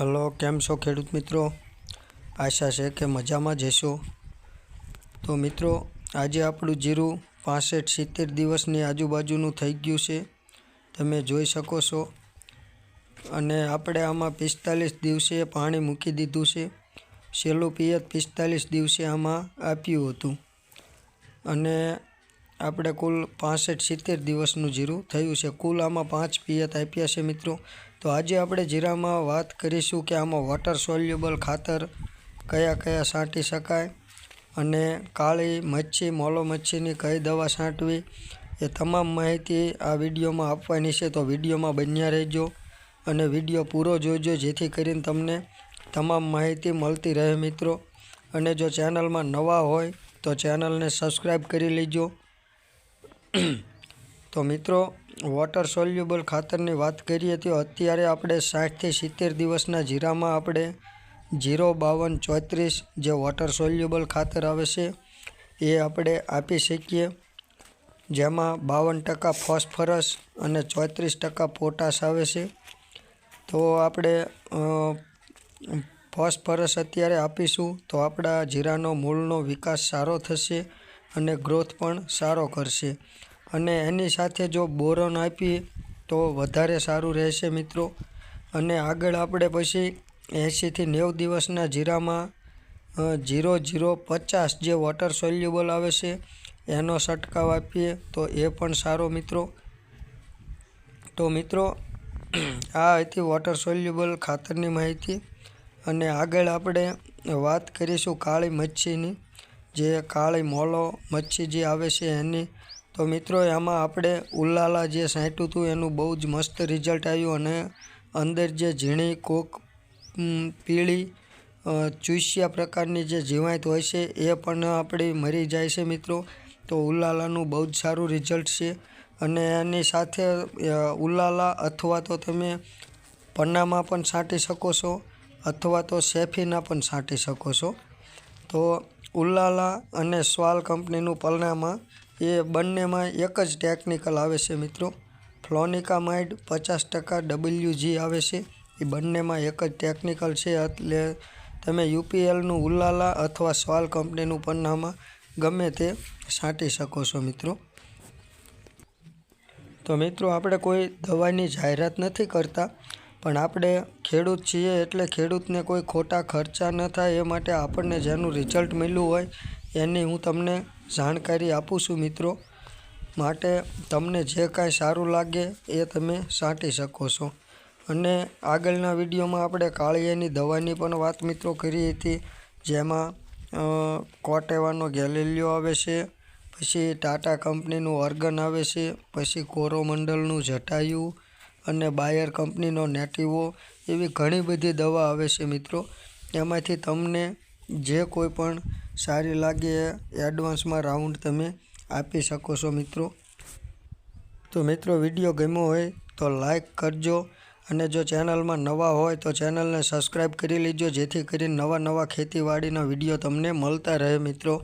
Hello, કેમ છો ખેડૂત મિત્રો? આશા છે કે મજામાં જશો તો મિત્રો, આજે આપણું જીરું પાસઠ સિત્તેર દિવસની આજુબાજુનું થઈ ગયું છે. તમે જોઈ શકો છો. અને આપણે આમાં પિસ્તાલીસ દિવસે પાણી મૂકી દીધું છે. છેલ્લું પિયત પિસ્તાલીસ દિવસે આમાં આપ્યું હતું. અને આપણે કુલ પાસઠ સિત્તેર દિવસનું જીરું થયું છે. કુલ આમાં પાંચ પિયત આપ્યા છે મિત્રો. તો આજે આપણે જીરામાં વાત કરીશું કે આમાં વોટર સોલ્યુબલ ખાતર કયા કયા છાંટી શકાય અને કાળી મચ્છી મોલો મચ્છીની કઈ દવા છાંટવી એ તમામ માહિતી આ વિડીયોમાં આપવાની છે. તો વિડીયોમાં બન્યા રહેજો અને વીડિયો પૂરો જોજો, જેથી કરીને તમને તમામ માહિતી મળતી રહે મિત્રો. અને જો ચેનલમાં નવા હોય તો ચેનલને સબસ્ક્રાઈબ કરી લેજો. તો મિત્રો વોટર સોલ્યુબલ ખાતરની વાત કરીએ તો અત્યારે આપણે સાઠથી સિત્તેર દિવસના જીરામાં આપણે જીરો બાવન ચોત્રીસ જે વોટર સોલ્યુબલ ખાતર આવે છે, એ આપણે આપી શકીએ. જેમાં બાવન ટકા ફોસ્ફરસ અને ચોત્રીસ ટકા પોટાશ આવે છે. તો આપણે ફોસ્ફરસ અત્યારે આપીશું તો આપણા જીરાનો મૂળનો વિકાસ સારો થશે અને ગ્રોથ પણ સારો કરશે. અને એની સાથે જો બોરોન આપીએ તો વધારે સારું રહેશે મિત્રો. અને આગળ આપણે પછી એંશીથી નેવું દિવસના જીરામાં જીરો જીરો, પચાસ જે વોટર સોલ્યુબલ આવે છે, એનો છંટકાવ આપીએ, તો એ પણ સારો મિત્રો. તો મિત્રો, આ હતી વોટર સોલ્યુબલ ખાતરની માહિતી. અને આગળ આપણે વાત કરીશું કાળી મચ્છીની. જે કાળી મોલો મચ્છી જે આવે છે, એની તો મિત્રો, એમાં આપણે ઉલાલા જે સાંટ્યું હતું, એનું બહુ જ મસ્ત રિઝલ્ટ આવ્યું અને અંદર જે ઝીણી કોક પીળી ચૂસ્યા પ્રકારની જે જીવાયત હોય છે, એ પણ આપણી મરી જાય છે મિત્રો. તો ઉલાલાનું બહુ જ સારું રિઝલ્ટ છે. અને એની સાથે ઉલાલા અથવા તો તમે પન્નામાં પણ છાંટી શકો છો, અથવા તો સેફીના પણ છાંટી શકો છો. તો ઉલાલા અને સ્વાલ કંપનીનું પલનામાં એ બંનેમાં એક જ ટેકનિકલ આવે છે મિત્રો. ફ્લોનિકામાઇડ પચાસ ટકા ડબલ્યુજી આવે છે. એ બંનેમાં એક જ ટેકનિકલ છે એટલે તમે યુપીએલનું ઉલાલા અથવા સ્વાલ કંપનીનું પન્નામાં ગમે તે છાંટી શકો છો મિત્રો. તો મિત્રો, આપણે કોઈ દવાની જાહેરાત નથી કરતા. પણ આપણે ખેડૂત છીએ એટલે ખેડૂતને કોઈ ખોટા ખર્ચા ન થાય, એ માટે આપણને જેનું રિઝલ્ટ મળ્યું હોય, એની હું તમને જાણકારી આપું છું મિત્રો. માટે તમને જે કાંઈ સારું લાગે એ તમે સાંટી શકો છો. અને આગળના વિડીયોમાં આપણે કાળિયાની દવાની પણ વાત મિત્રો કરી હતી, જેમાં કોટેવાનો ગેલેલિયો આવે છે, પછી ટાટા કંપનીનું ઓર્ગન આવે છે, પછી કોરોમંડલનું જટાયુ અને બાયર કંપનીનો નેટિવો એવી ઘણી બધી દવા આવે છે મિત્રો. એમાંથી તમને જે કોઈ પણ સારી લાગે એ એડવાન્સમાં રાઉન્ડ તમે આપી શકો છો મિત્રો. તો મિત્રો વીડિયો ગમ્યો હોય તો લાઈક કરજો અને જો ચેનલમાં નવા હોય તો ચેનલને સબસ્ક્રાઈબ કરી લેજો, જેથી કરીને નવા નવા ખેતીવાડીના વીડિયો તમને મળતા રહે મિત્રો.